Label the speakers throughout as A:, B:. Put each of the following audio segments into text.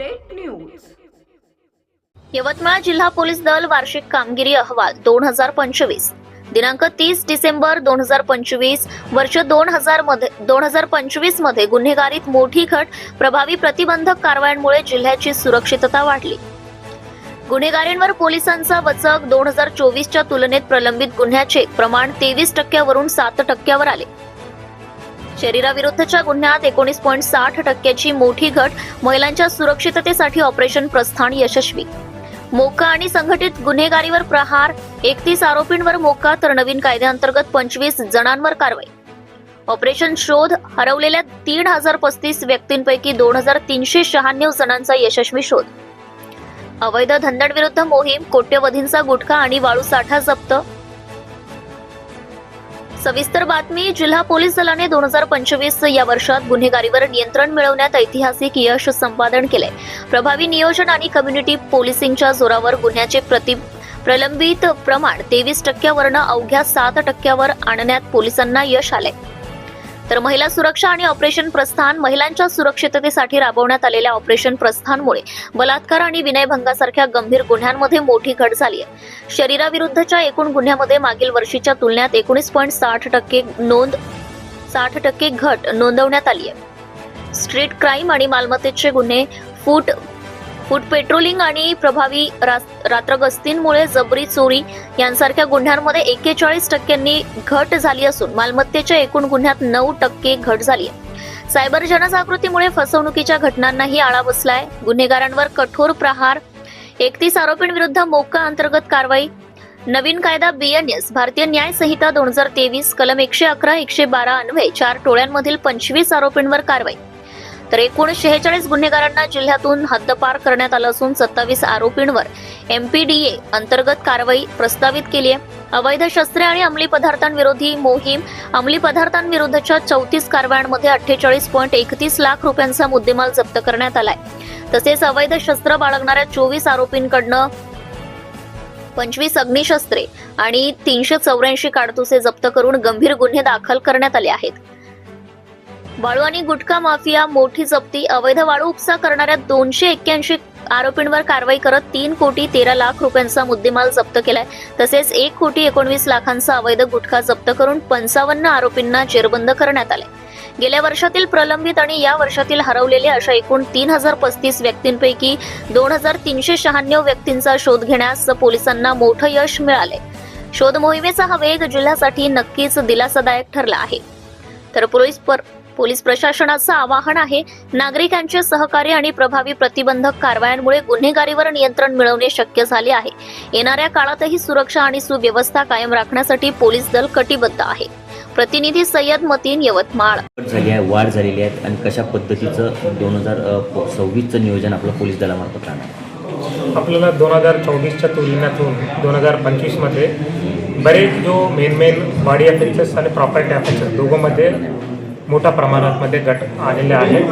A: Update news
B: Yavatmal जिल्हा police दल वार्षिक कामगिरी अहवाल दोन हजार पंचवीस. दिनांक तीस डिसेंबर दोन हजार पंचवीस वर्ष दोन हजारमध्ये दोन हजार पंचवीसमध्ये गुन्हेगारीत मोठी घट प्रभावी प्रतिबंधक कारवायांमुळे जिल्ह्याची सुरक्षितता वाढली. गुन्हेगारींवर पोलिसांचा वचक दोन हजार चोवीसच्या तुलनेत प्रलंबित गुन्ह्याचे प्रमाण तेवीस टक्क्यावरून सात टक्क्यावर आले. शरीराविरुद्धच्या गुन्ह्यात एकोणीस पॉईंट साठ टक्क्याची मोठी घट महिलांच्या सुरक्षिततेसाठी ऑपरेशन प्रस्थान यशस्वी. मोका आणि संघटित गुन्हेगारीवर प्रहार एकतीस आरोपींवर मोका तर नवीन कायद्याअंतर्गत पंचवीस जणांवर कारवाई. ऑपरेशन शोध हरवलेल्या तीन हजार पस्तीस व्यक्तींपैकी दोन हजार तीनशे शहाण्णव जणांचा यशस्वी शोध. अवैध धंदडविरुद्ध मोहीम कोट्यवधींचा गुटखा आणि वाळू साठा जप्त सविस्तर बातमी जिल्हा पोलीस दलाने दोन हजार पंचवीस या वर्षात गुन्हेगारीवर नियंत्रण मिळवण्यात ऐतिहासिक यश संपादन केले. प्रभावी नियोजन आणि कम्युनिटी पोलिसिंगच्या जोरावर गुन्ह्याचे प्रति प्रलंबित प्रमाण तेवीस टक्क्यावरनं अवघ्या सात टक्क्यावर आणण्यात पोलिसांना यश आले. तर महिला सुरक्षा आणि ऑपरेशन प्रस्थान महिलांच्या सुरक्षिततेसाठी राबवण्यात आलेल्या ऑपरेशन प्रस्थानमुळे बलात्कार आणि विनयभंगासारख्या गंभीर गुन्ह्यांमध्ये मोठी घट झाली आहे. शरीराविरुद्धच्या एकूण गुन्ह्यामध्ये मागील वर्षीच्या तुलनेत एकोणीस पॉईंट साठ टक्के नोंद साठ टक्के घट नोंदवण्यात आली आहे. स्ट्रीट क्राईम आणि मालमत्तेचे गुन्हे फूट फूट पेट्रोलिंग आणि प्रभावी रात्र रात्रगस्तींमुळे जबरी चोरी यांसारख्या गुन्ह्यांमध्ये एक्केचाळीस टक्क्यांनी घट झाली असून मालमत्तेच्या एकूण गुन्ह्यात नऊ टक्के घट झाली आहे. सायबर जनजागृतीमुळे फसवणुकीच्या घटनांनाही आळा बसलाय. गुन्हेगारांवर कठोर प्रहार एकतीस आरोपींविरुद्ध मोका अंतर्गत कारवाई नवीन कायदा बीएनएस भारतीय न्याय संहिता दोन हजार तेवीस कलम एकशे अकरा एकशे बारा अन्वये चार टोळ्यांमधील पंचवीस आरोपींवर कारवाई. तर एकूण शेहेचाळीस गुन्हेगारांना जिल्ह्यातून हद्दपार करण्यात आलं असून सत्तावीस आरोपींवर एमपीडीए अंतर्गत कारवाई प्रस्तावित केली आहे. अवैध शस्त्रे आणि अंमली पदार्थांविरोधी मोहीम अंमली पदार्थांविरुद्धच्या चौतीस कारवायांमध्ये अठ्ठेचाळीस पॉईंट एकतीस लाख रुपयांचा मुद्देमाल जप्त करण्यात आलाय. तसेच अवैध शस्त्र बाळगणाऱ्या चोवीस आरोपींकडनं पंचवीस अग्निशस्त्रे आणि तीनशे चौऱ्याऐंशी काडतुसे जप्त करून गंभीर गुन्हे दाखल करण्यात आले आहेत. वाळू आणि गुटखा माफिया मोठी जप्ती अवैध वाळू उपसा करणाऱ्या दोनशे एक्क्याऐंशी आरोपींवर कारवाई करत तीन कोटी तेरा लाख रुपयांचा मुद्देमाल जप्त केलाय. तसेच एक कोटी एकोणवीस लाखांचा अवैध गुटखा जप्त करून पंचावन्न आरोपींना जेरबंद करण्यात आले. गेल्या वर्षातील प्रलंबित आणि या वर्षातील हरवलेले अशा एकूण तीन हजार पस्तीस व्यक्तींपैकी दोन हजार तीनशे शहाण्णव व्यक्तींचा शोध घेण्यास पोलिसांना मोठं यश मिळाले शोध मोहिमेचा हा वेग जिल्ह्यासाठी नक्कीच दिलासादायक ठरला आहे. तर पोलीस पर पोलीस प्रशासनाचं आवाहन आहे नागरिकांचे सहकार्य आणि प्रभावी प्रतिबंधक कारवायांमुळे गुन्हेगारीवर नियंत्रण मिळवणे शक्य झाले आहे. येणाऱ्या काळातही सुरक्षा आणि सुव्यवस्था कायम राखण्यासाठी पोलीस दल कटिबद्ध आहे. प्रतिनिधी सय्यद मतीन यवतमाळ.
C: झाली आहे वाढ झालेली आहे आणि कशा पद्धतीचं दोन हजार सव्वीसचं नियोजन आपलं पोलीस दलामार्फत राहणार
D: आपल्याला दोन हजार चोवीसच्या तुलनेतून दोन हजार पंचवीसमध्ये बरेच जो मेन मेन बॉडी अफेन्सेस आणि प्रॉपर्टी अफेन्सेस दोघांमध्ये मोठ्या प्रमाणामध्ये गट आलेले आहे.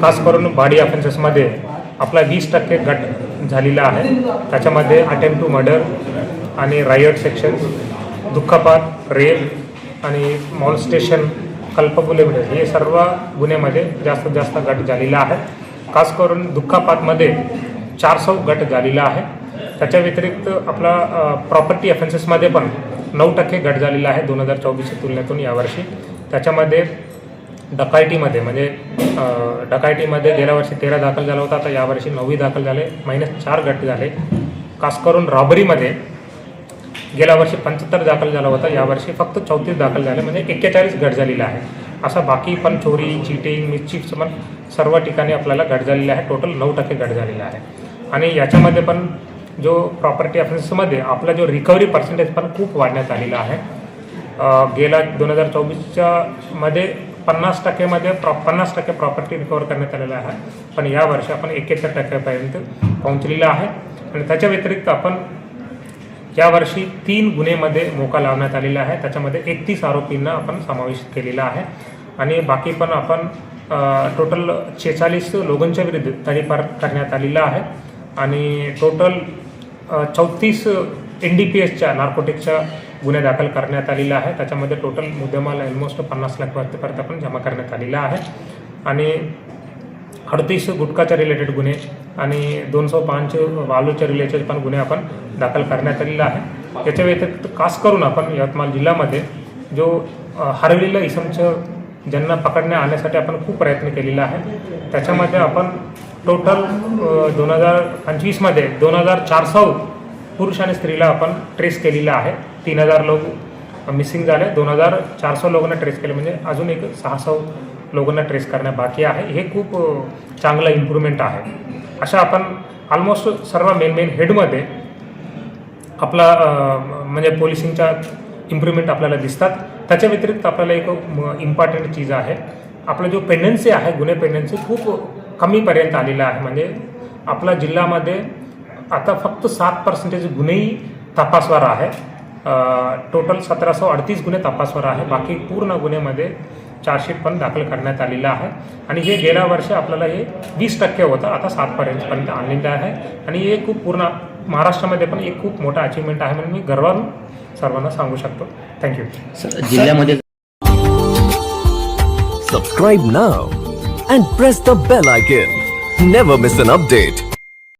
D: खास करून बॉडी ऑफेन्सेसमध्ये आपला वीस टक्के गट झालेला आहे. त्याच्यामध्ये अटेम्प्ट टू मर्डर आणि रायट सेक्शन दुःखपात रेप आणि मॉलस्टेशन कल्पबुले हे सर्व गुन्ह्यामध्ये जास्तीत जास्त गट झालेला आहे. खास करून दुःखापातमध्ये चारसौ गट झालेला आहे. त्याच्या व्यतिरिक्त आपला प्रॉपर्टी अफेन्सेसमध्ये पण नऊ टक्के गट झालेला आहे दोन हजार चोवीसच्या तुलनेतून यावर्षी. त्याच्यामध्ये डकायटीमध्ये म्हणजे डकायटीमध्ये गेल्या वर्षी तेरा दाखल झाला होता आता यावर्षी नववी दाखल झाले महिन्यात चार गट झाले. खास करून रॉबरीमध्ये गेल्या वर्षी पंच्याहत्तर दाखल झाला होता यावर्षी फक्त चौतीस दाखल झाले म्हणजे एक्केचाळीस गट झालेला आहे असा बाकी पण चोरी चिटिंग मिस्चिप्स पण सर्व ठिकाणी आपल्याला गट झालेला आहे टोटल नऊ टक्के गट झालेला आहे आणि याच्यामध्ये पण जो प्रॉपर्टी ऑफेन्समध्ये आपला जो रिकव्हरी पर्सेंटेज पण खूप वाढण्यात आलेला आहे. गेल्या दोन हजार चोवीसच्या मध्ये पन्नास टक्केमध्ये प्रॉ पन्नास टक्के प्रॉपर्टी रिकवर करण्यात आलेला आहे. पण या वर्षी आपण एक्केचाळ टक्क्यापर्यंत पोहोचलेला आहे. आणि त्याच्या व्यतिरिक्त आपण यावर्षी तीन गुन्हेमध्ये मोका लावण्यात आलेला आहे. त्याच्यामध्ये एकतीस आरोपींना आपण समावेश केलेला आहे. आणि बाकी पण आपण टोटल शेचाळीस लोकांच्या विरुद्ध तडीपार करण्यात आलेला आहे. आणि टोटल चौतीस एन डी पी एसच्या नार्कोटिकच्या गुन्हे दाखल करण्यात आलेला आहे. त्याच्यामध्ये टोटल मुद्देमाल ऑलमोस्ट पन्नास लाख पर्यंत पण जमा करण्यात आलेला आहे. आणि अडतीस गुटखाच्या रिलेटेड गुन्हे आणि दोनशे पाच वालूच्या रिलेटेड पण गुन्हे आपण दाखल करण्यात आलेला आहे. याच्या व्यतिरिक्त खास करून आपण यवतमाळ जिल्ह्यामध्ये जो अ, इसमचं ज्यांना पकडण्या आणण्यासाठी आपण खूप प्रयत्न केलेला आहे. त्याच्यामध्ये आपण टोटल दोन हजार पंचवीसमध्ये दोन हजार चारशे पुरुष आणि स्त्रीला आपण ट्रेस केलेला आहे. तीन हजार लोक मिसिंग झाले. दोन हजार चारसो लोकांना ट्रेस केले. म्हणजे अजून एक सहाशे लोकांना ट्रेस करणं बाकी आहे. हे खूप चांगलं इम्प्रूव्हमेंट आहे. अशा आपण ऑलमोस्ट सर्व मेन मेन हेडमध्ये आपला म्हणजे पोलिसिंगच्या इम्प्रूव्हमेंट आपल्याला दिसतात. त्याच्या व्यतिरिक्त आपल्याला एक इम्पॉर्टंट चीज आहे. आपला जो पेंडन्सी आहे गुन्हे पेंडन्सी खूप कमीपर्यंत आलेला आहे. म्हणजे आपला जिल्ह्यामध्ये आता फक्त सात पर्सेंटेज गुन्हेही तपासवर आहे. टोटल सतराशे अडतीस गुन्हे तपासवर आहे. बाकी पूर्ण गुन्हेमध्ये चार्जशीट पण दाखल करण्यात आलेलं आहे. आणि हे गेल्या वर्षी आपल्याला हे वीस टक्के होतं. आता सातपर्यंतपर्यंत आणलेलं आहे. आणि हे खूप पूर्ण महाराष्ट्रामध्ये पण एक खूप मोठा अचिव्हमेंट आहे म्हणून मी गर्वानं सर्वांना सांगू शकतो. थँक्यू
C: सर जिल्ह्यामध्ये
A: Subscribe now and press the bell icon. Never miss an update.